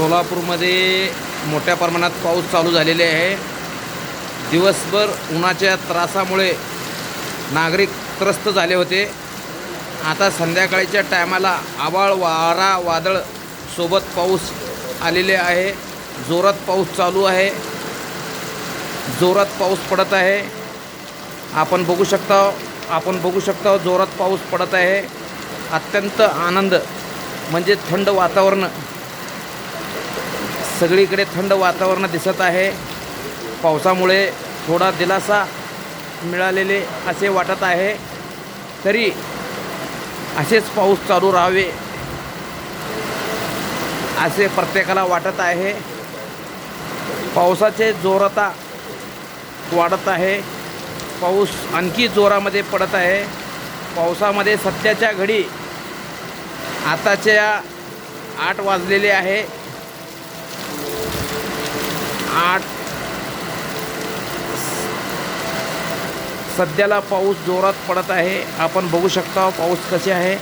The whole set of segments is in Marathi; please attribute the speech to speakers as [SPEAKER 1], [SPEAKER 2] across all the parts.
[SPEAKER 1] सोलापूरमध्ये मोठ्या प्रमाणात पाऊस चालू झालेले आहे. दिवसभर उन्हाच्या त्रासामुळे नागरिक त्रस्त झाले होते. आता संध्याकाळच्या टायमाला आबाळ वारा वादळ सोबत पाऊस आलेले आहे. जोरात पाऊस चालू आहे. जोरात पाऊस पडत आहे. आपण बघू शकता आपण बघू शकता जोरात पाऊस पडत आहे. अत्यंत आनंद म्हणजे थंड वातावरण सगळीकडे थंड वातावरण दिसत आहे. पावसामुळे थोडा दिलासा मिळालेले असे वाटत आहे. तरी असेच पाऊस चालू राहावे असे प्रत्येकाला वाटत आहे. पावसाचे जोरता वाढत आहे. पाऊस आणखी जोरामध्ये पडत आहे. पावसामध्ये सध्याच्या घडी आताच्या आठ वाजलेले आहे. आठ. सध्याला पाऊस जोरात पडत आहे. आपण बघू शकता पाऊस कसे आहे.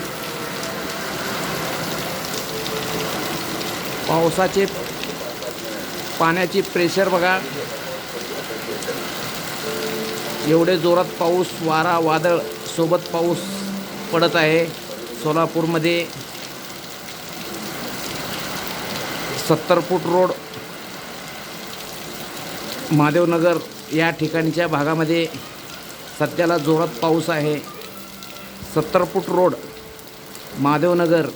[SPEAKER 1] पावसाचे पाण्याची प्रेशर बघा. एवढे जोरात पाऊस वारा वादळ सोबत पाऊस पडत आहे. सोलापूरमध्ये सत्तर फूट रोड महादेवनगर या ठिकाणच्या भागामध्ये सध्याला जोरात पाऊस आहे. सत्तर फूट रोड महादेवनगर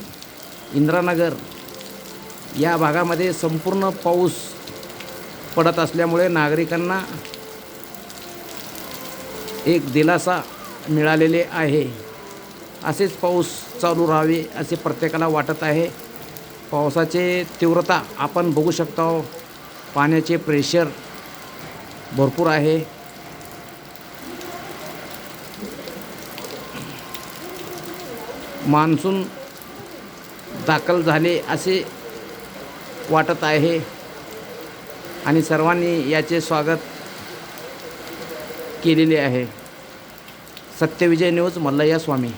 [SPEAKER 1] इंद्रानगर या भागामध्ये संपूर्ण पाऊस पडत असल्यामुळे नागरिकांना एक दिलासा मिळालेले आहे. असेच पाऊस चालू राहावे असे प्रत्येकाला वाटत आहे. पावसाचे तीव्रता आपण बघू शकतो. पाण्याचे प्रेशर भरपूर आहे. मान्सून दाखल झाले असे वाटत आहे. आणि सर्वांनी याचे स्वागत केलेले आहे. सत्यविजय न्यूज मल्लय्या स्वामी.